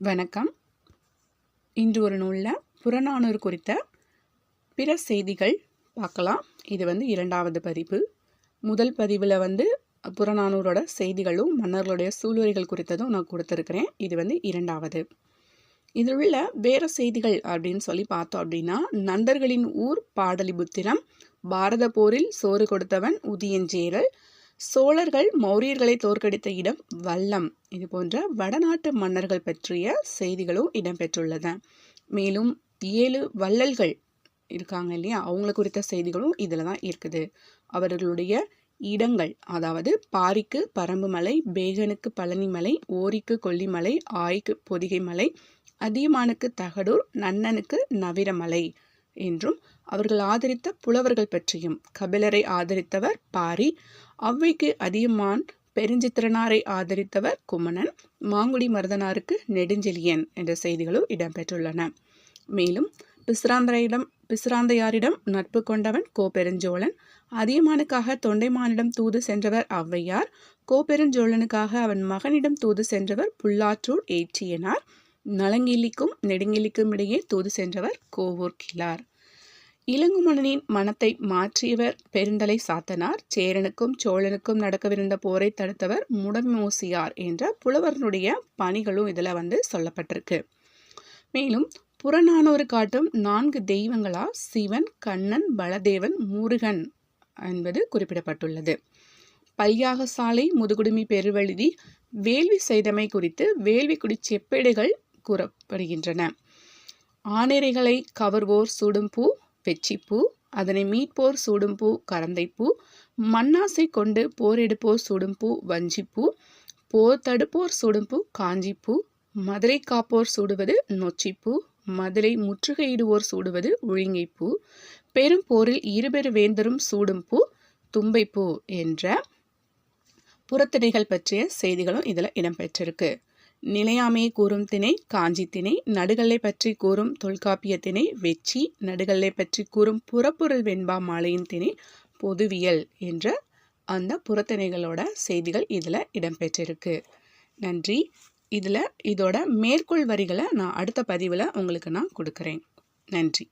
வணக்கம். இன்று ஒரு நூலில் புறநானூறு குறித்த பிற செய்திகள் பார்க்கலாம். இது வந்து இரண்டாவது பதிப்பு. முதல் பதிவில் வந்து புறநானூரோட செய்திகளும் மன்னர்களுடைய சூளுரைகள் குறித்ததும் நான் கொடுத்துருக்குறேன். இது வந்து இரண்டாவது. இதில் உள்ள வேறு செய்திகள் அப்படின்னு சொல்லி பார்த்தோம் அப்படின்னா நந்தர்களின் ஊர் பாடலிபுத்திரம் பாரத போரில் சோறு கொடுத்தவன் உதியஞ்சேரல் சோழர்கள் மௌரியர்களை தோற்கடித்த இடம் வல்லம். இது போன்ற வடநாட்டு மன்னர்கள் பற்றிய செய்திகளும் இடம்பெற்றுள்ளன. மேலும் ஏழு வள்ளல்கள் இருக்காங்க இல்லையா? அவங்கள குறித்த செய்திகளும் இதில் தான் இருக்குது. அவர்களுடைய இடங்கள் அதாவது பாரிக்கு பரம்புமலை பேகனுக்கு பழனிமலை ஓரிக்கு கொல்லிமலை ஆய்க்கு பொதிகை மலை அதியமானுக்கு தகடூர் நன்னனுக்கு நவிரமலை என்றும் அவர்கள் ஆதரித்த புலவர்கள் பற்றியும். கபிலரை ஆதரித்தவர் பாரி. ஔவைக்கு அதியமான் பெருஞ்சித்திரனாரை ஆதரித்தவர் குமணன் மாங்குடி மருதனாருக்கு நெடுஞ்செலியன் என்ற செய்திகளும் இடம்பெற்றுள்ளன. மேலும் பிசிராந்தரையிடம் பிசிராந்தையாரிடம் நட்பு கொண்டவன் கோபெருஞ்சோழன். அதியமானுக்காக தொண்டைமானிடம் தூது சென்றவர் ஔவையார். கோபெருஞ்சோழனுக்காக அவன் மகனிடம் தூது சென்றவர் புல்லாற்றூர் ஏற்றியனார். நலங்கிலிக்கும் நெடுங்கிலிக்கும் இடையே தூது சென்றவர் கோவூர் கிளார் இளங்குமணனின் மனத்தை மாற்றியவர் பெருந்தலை சாத்தனார். சேரனுக்கும் சோழனுக்கும் நடக்கவிருந்த போரை தடுத்தவர் முடமோசியார் என்ற புலவர்களுடைய பணிகளும் இதில் வந்து சொல்லப்பட்டிருக்கு. மேலும் புறநானூறு காட்டும் நான்கு தெய்வங்களா சிவன் கண்ணன் பலதேவன் முருகன் என்பது குறிப்பிடப்பட்டுள்ளது. பல்யாக சாலை முதுகுடுமி பெருவழுதி வேள்வி செய்தமை குறித்து வேள்விக்குடி செப்பேடுகள் கூறப்படுகின்றன. ஆணிரைகளை கவர்வோர் சூடும் பூ வெச்சிப்பூ அதனை மீட்போர் சூடும்பூ கரந்தைப்பூ மண்ணாசை கொண்டு போரெடுப்போர் சூடும்பூ வஞ்சிப்பூ போர் தடுப்போர் சூடும்பூ காஞ்சிப்பூ மதுரை காப்போர் சூடுவது நொச்சிப்பூ மதுரை முற்றுகையிடுவோர் சூடுவது ஒழுங்கைப்பூ பெரும் போரில் இருபெரு வேந்தரும் சூடும் பூ தும்பைப்பூ என்ற புறத்திணைகள் பற்றிய செய்திகளும் இதில் இடம்பெற்றிருக்கு. நிலையாமையை கூறும் திணை காஞ்சி திணை நடுகல்லை பற்றி கூறும் தொல்காப்பிய திணை வெச்சி நடுகல்லை பற்றி கூறும் புறப்பொருள் வெண்பா மாலையின் திணை பொதுவியல் என்ற அந்த புறத்திணைகளோட செய்திகள் இதில் இடம்பெற்றிருக்கு. நன்றி. இதில் இதோட மேற்கோள் வரிகளை நான் அடுத்த பதிவில் உங்களுக்கு நான் கொடுக்குறேன். நன்றி.